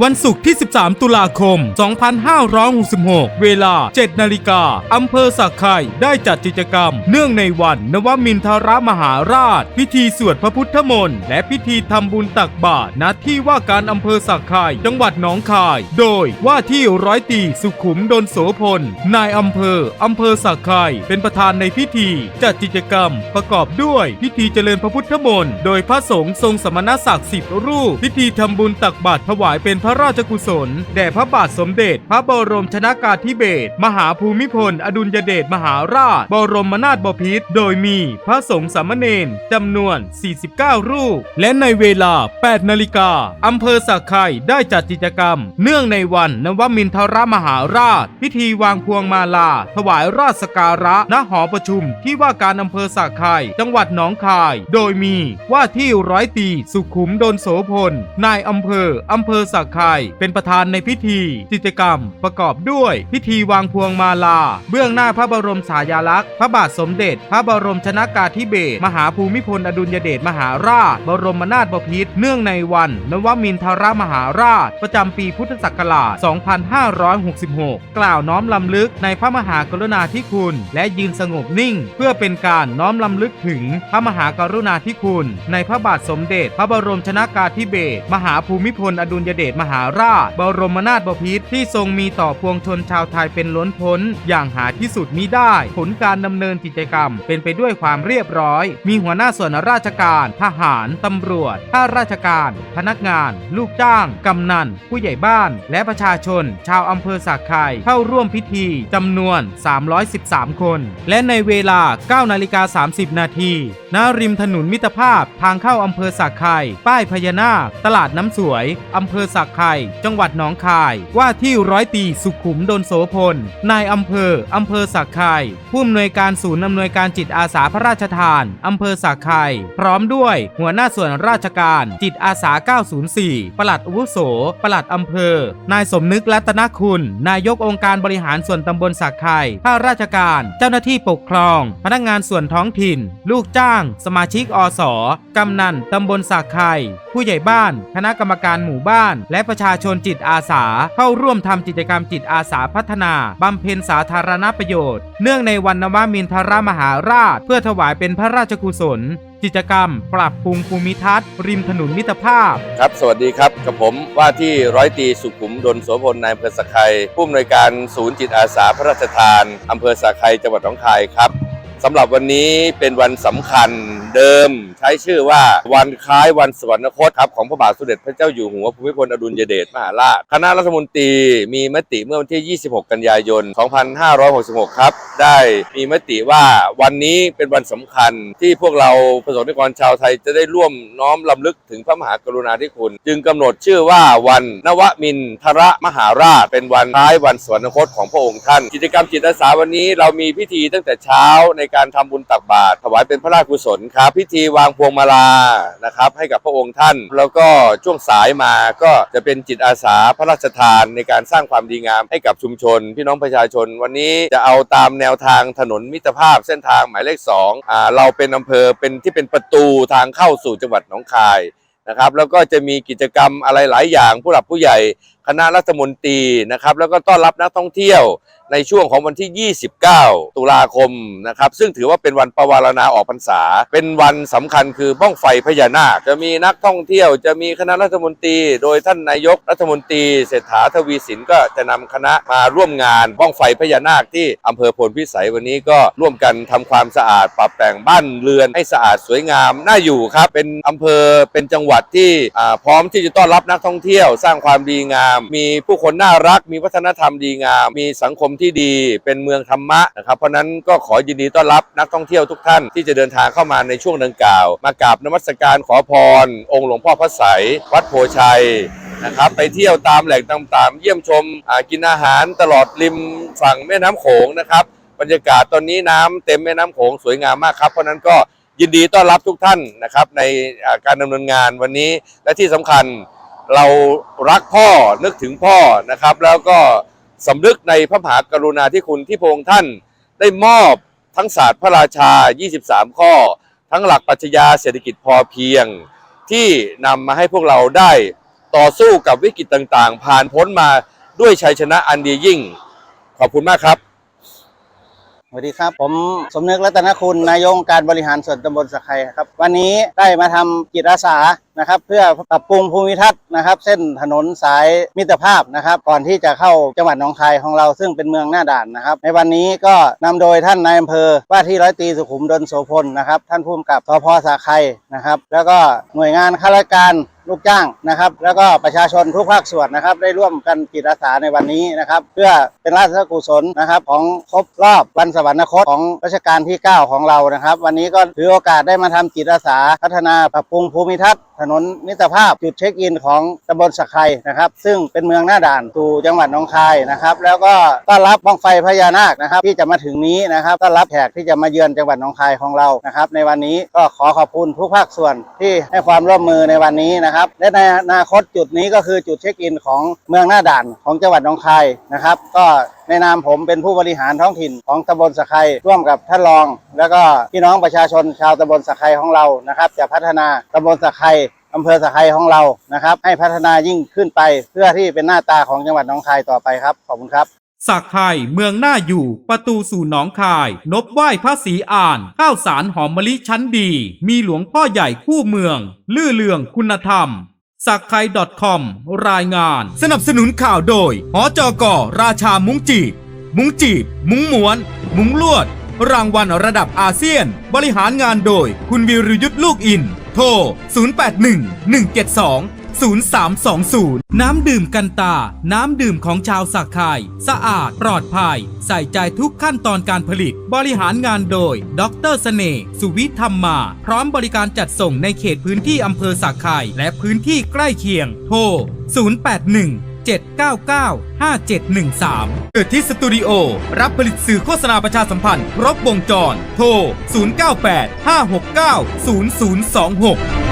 วันศุกร์ที่ 13 ตุลาคม 2566 เวลา 7 นาฬิกาอำเภอสักไข่ได้จัดกิจกรรม เนื่องในวันนวมินทรมหาราช พิธีสวดพระพุทธมนต์และพิธีทำบุญตักบาตรณที่ว่าการอำเภอสักไข่จังหวัดหนองคาย โดยว่าที่ร้อยตรีสุขุมดนโสพล นายอำเภออำเภอสักไข่เป็นประธานในพิธีจัดกิจกรรมประกอบด้วยพิธีเจริญพระพุทธมนต์โดยพระสงฆ์ทรงสมณศักดิ์สิบรูป พิธีทำบุญตักบาตรถวายเป็นพระราชกุศล แด่พระบาทสมเด็จ พระบรมชนากาธิเบศรมหาภูมิพล อดุลยเดชมหาราช บรมนาถบพิตรโดยมีพระสงฆ์สามเณรจำนวน 49 รูป และในเวลา 8 นาฬิกาอำเภอสักไข่ได้จัดกิจกรรม เนื่องในวันนวมินทรมหาราช พิธีวางพวงมาลา ถวายราชสการะณหอประชุมที่ว่าการอำเภอสักไข่จังหวัดหนองคาย โดยมีว่าที่ร้อยตีสุขุมดนโสพลนายอำเภออำเภอสักไข่เป็นประธานในพิธีกิจกรรม ประกอบด้วย พิธีวางพวงมาลา เบื้องหน้าพระบรมฉายาลักษณ์ พระบาทสมเด็จ พระบรมชนากาธิเบศรมหาภูมิพลอดุลยเดชมหาราช บรมนาถบพิตรเนื่องในวัน นวมินทรมหาราช ประจำปีพุทธศักราช 2566 กล่าวน้อมลำลึกในพระมหากรุณาธิคุณ และยืนสงบนิ่ง เพื่อเป็นการน้อมลำลึกถึงพระมหากรุณาธิคุณ ในพระบาทสมเด็จ พระบรมชนากาธิเบศรมหาภูมิพลอดุลยเดชมหาราช บรมนาถบพิตรที่ทรงมีต่อพวงชนชาวไทยเป็นล้นพ้น อย่างหาที่สุดมิได้ ผลการดำเนินกิจกรรม เป็นไปด้วยความเรียบร้อย มีหัวหน้าส่วนราชการ ทหารตำรวจข้าราชการ พนักงาน ลูกจ้าง กำนัน ผู้ใหญ่บ้าน และประชาชน ชาวอำเภอสักไข่เข้าร่วมพิธีจำนวน 313 คน และในเวลา 9 นาฬิกา 30 นาทีณริมถนนมิตรภาพทางเข้าอำเภอสักไข่ป้ายพญานาค ตลาดน้ำสวยอำเภอสักไข่ จังหวัดหนองคาย ว่าที่ร้อยตีสุขุมดนโสพล นายอำเภอ อำเภอสักไข่ผู้อำนวยการศูนย์อำนวยการจิตอาสาพระราชทาน อำเภอสักไข่พร้อมด้วยหัวหน้าส่วนราชการจิตอาสา 904 ปลัดอาวุโส ปลัดอำเภอ นายสมนึกรัตนคุณ นายกองค์การบริหารส่วนตำบลสักไข่ข้าราชการ เจ้าหน้าที่ปกครอง พนักงานส่วนท้องถิ่น ลูกจ้าง สมาชิกอสกำนันตำบลสักไข่ผู้ใหญ่บ้าน คณะกรรมการหมู่บ้าน และประชาชนจิตอาสา เข้าร่วมทำกิจกรรมจิตอาสาพัฒนาบำเพ็ญสาธารณประโยชน์ เนื่องในวันนวมินทรมหาราช เพื่อถวายเป็นพระราชกุศล กิจกรรม ปรับปรุงภูมิทัศน์ ริมถนนมิตรภาพ ครับ สวัสดีครับ กับผมว่าที่ร้อยตีสุขุมดนโสพลนายอำเภอสักไคผู้อำนวยการศูนย์จิตอาสาพระราชทานอำเภอสักไคจังหวัดหนองคายครับสำหรับวันนี้เป็นวันสำคัญ เดิม ใช้ชื่อว่าวันคล้ายวันสวรรคตครับของพระบาทสมเด็จพระเจ้าอยู่หัวภูมิพลอดุลยเดชมหาราชคณะรัฐมนตรีมีมติเมื่อวันที่ 26 กันยายน 2566 ครับ ได้มีมติว่าวันนี้เป็นวันสำคัญที่พวกเราประสบนิกรชาวไทยจะได้ร่วมน้อมลำลึกถึงพระมหากรุณาธิคุณ จึงกำหนดชื่อว่าวันนวมินทรมหาราช เป็นวันคล้ายวันสวรรคตของพระองค์ท่าน กิจกรรมจิตอาสาวันนี้เรามีพิธีตั้งแต่เช้าในการทำบุญตักบาตรถวายเป็นพระราชกุศลครับพิธีวางพวงมาลานะครับ ให้กับพระองค์ท่าน แล้วก็ช่วงสายมาก็จะเป็นจิตอาสาพระราชทานในการสร้างความดีงามให้กับชุมชน พี่น้องประชาชน วันนี้จะเอาตามแนวทางถนนมิตรภาพเส้นทางหมายเลขสองอ่าเราเป็นอำเภอเป็นที่เป็นประตูทางเข้าสู่จังหวัดหนองคาย นะครับ แล้วก็จะมีกิจกรรมอะไรหลายอย่าง ผู้หลักผู้ใหญ่คณะรัฐมนตรีนะครับ แล้วก็ต้อนรับนักท่องเที่ยวในช่วงของวันที่ 29 ตุลาคมนะครับ ซึ่งถือว่าเป็นวันประวารณาออกพรรษา เป็นวันสำคัญคือบ้องไฟพญานาค จะมีนักท่องเที่ยว จะมีคณะรัฐมนตรี โดยท่านนายกรัฐมนตรี เศรษฐาทวีสินก็จะนำคณะมาร่วมงานบ้องไฟพญานาคที่อำเภอพลพิสัยวันนี้ก็ร่วมกันทำความสะอาด ปรับแต่งบ้านเรือนให้สะอาดสวยงามน่าอยู่ครับ เป็นอำเภอเป็นจังหวัดที่พร้อมที่จะต้อนรับนักท่องเที่ยว สร้างความดีงาม มีผู้คนน่ารัก มีวัฒนธรรมดีงาม มีสังคมที่ดี เป็นเมืองธรรมะนะครับ เพราะนั้นก็ขอยินดีต้อนรับนักท่องเที่ยวทุกท่านที่จะเดินทางเข้ามาในช่วงดังกล่าว มากราบนมัสการขอพร องค์หลวงพ่อพระไสยวัดโพชัยนะครับไปเที่ยวตามแหล่งต่างๆ เยี่ยมชมกินอาหารตลอดริมฝั่งแม่น้ำโขงนะครับ บรรยากาศตอนนี้น้ำเต็มแม่น้ำโขงสวยงามมากครับ เพราะนั้นก็ ยินดีต้อนรับทุกท่านนะครับในการดำเนินงานวันนี้ และที่สำคัญเรารักพ่อนึกถึงพ่อนะครับ แล้วก็สำนึกในพระมหากรุณาธิคุณที่พระองค์ท่าน ได้มอบทั้งศาสตร์พระราชา 23 ข้อ ทั้งหลักปรัชญาเศรษฐกิจพอเพียง ที่นำมาให้พวกเราได้ต่อสู้กับวิกฤตต่างๆ ผ่านพ้นมาด้วยชัยชนะอันดียิ่ง ขอบคุณมากครับ สวัสดีครับ ผมสมนึกรัตนคุณนายกองการบริหารส่วนตำบลสะไครครับ วันนี้ได้มาทำจิตอาสา นะครับเพื่อปรับปรุงภูมิทัศน์นะครับ เส้นถนนสายมิตรภาพนะครับ ก่อนที่จะเข้าจังหวัดหนองคายของเราซึ่งเป็นเมืองหน้าด่านนะครับ ในวันนี้ก็นำโดยท่านนายอำเภอว่าที่ร้อยตีสุขุมดลโสพลนะครับ ท่านผู้กำกับสพสะไคนะครับ แล้วก็หน่วยงานข้าราชการลูกจ้างนะครับ แล้วก็ประชาชนทุกภาคส่วนนะครับ ได้ร่วมกันจิตอาสาในวันนี้นะครับ เพื่อเป็นราชกุศลนะครับ ของครบรอบวันสวรรคตของรัชกาลที่ 9 ของเรานะครับ วันนี้ก็ถือโอกาสได้มาทำจิตอาสาพัฒนาปรับปรุงภูมิทัศน์ถถนนมิตรภาพจุดเช็คอินของตำบลสะไครนะครับ ซึ่งเป็นเมืองหน้าด่านสู่จังหวัดหนองคายนะครับ แล้วก็ต้อนรับบ้องไฟพญานาคนะครับ ที่จะมาถึงนี้นะครับต้อนรับแขกที่จะมาเยือนจังหวัดหนองคายของเรานะครับ ในวันนี้ก็ขอขอบคุณทุกภาคส่วนที่ให้ความร่วมมือในวันนี้นะครับ และในอนาคตจุดนี้ก็คือจุดเช็คอินของเมืองหน้าด่านของจังหวัดหนองคายนะครับ ก็ในนามผมเป็นผู้บริหารท้องถิ่นของตำบลสะไครร่วมกับท่านรอง แล้วก็พี่น้องประชาชนชาวตำบลสะไครของเรานะครับ จะพัฒนาตำบลสะไครอำเภอสะไครของเรานะครับ ให้พัฒนายิ่งขึ้นไป เพื่อที่เป็นหน้าตาของจังหวัดหนองคายต่อไปครับขอบคุณครับสักไข่เมืองหน้าอยู่ ประตูสู่หนองคาย นบไหว้พระศรีอ่าน ข้าวสารหอมมะลิชั้นดี มีหลวงพ่อใหญ่คู่เมือง ลื่อเลืองคุณธรรม สักไข่ .com รายงาน สนับสนุนข่าวโดยหอจอกอราชามุ้งจีบ มุ้งจีบ มุ้งม้วน มุ้งลวด รางวัลระดับอาเซียน บริหารงานโดย คุณวิรยุทธ์ลูกอิน โทร 081 172 0320 น้ำดื่มกันตา น้ำดื่มของชาวสักไข่สะอาดปลอดภัย ใส่ใจทุกขั้นตอนการผลิต บริหารงานโดย ดรเสน่ห์สุวิธรรมมา พร้อมบริการจัดส่งในเขตพื้นที่อำเภอสักไข่และพื้นที่ใกล้เคียง โทร 081 799 5713เกิดที่สตูดิโอ รับผลิตสื่อโฆษณาประชาสัมพันธ์ ครบวงจร โทร 098 569 0026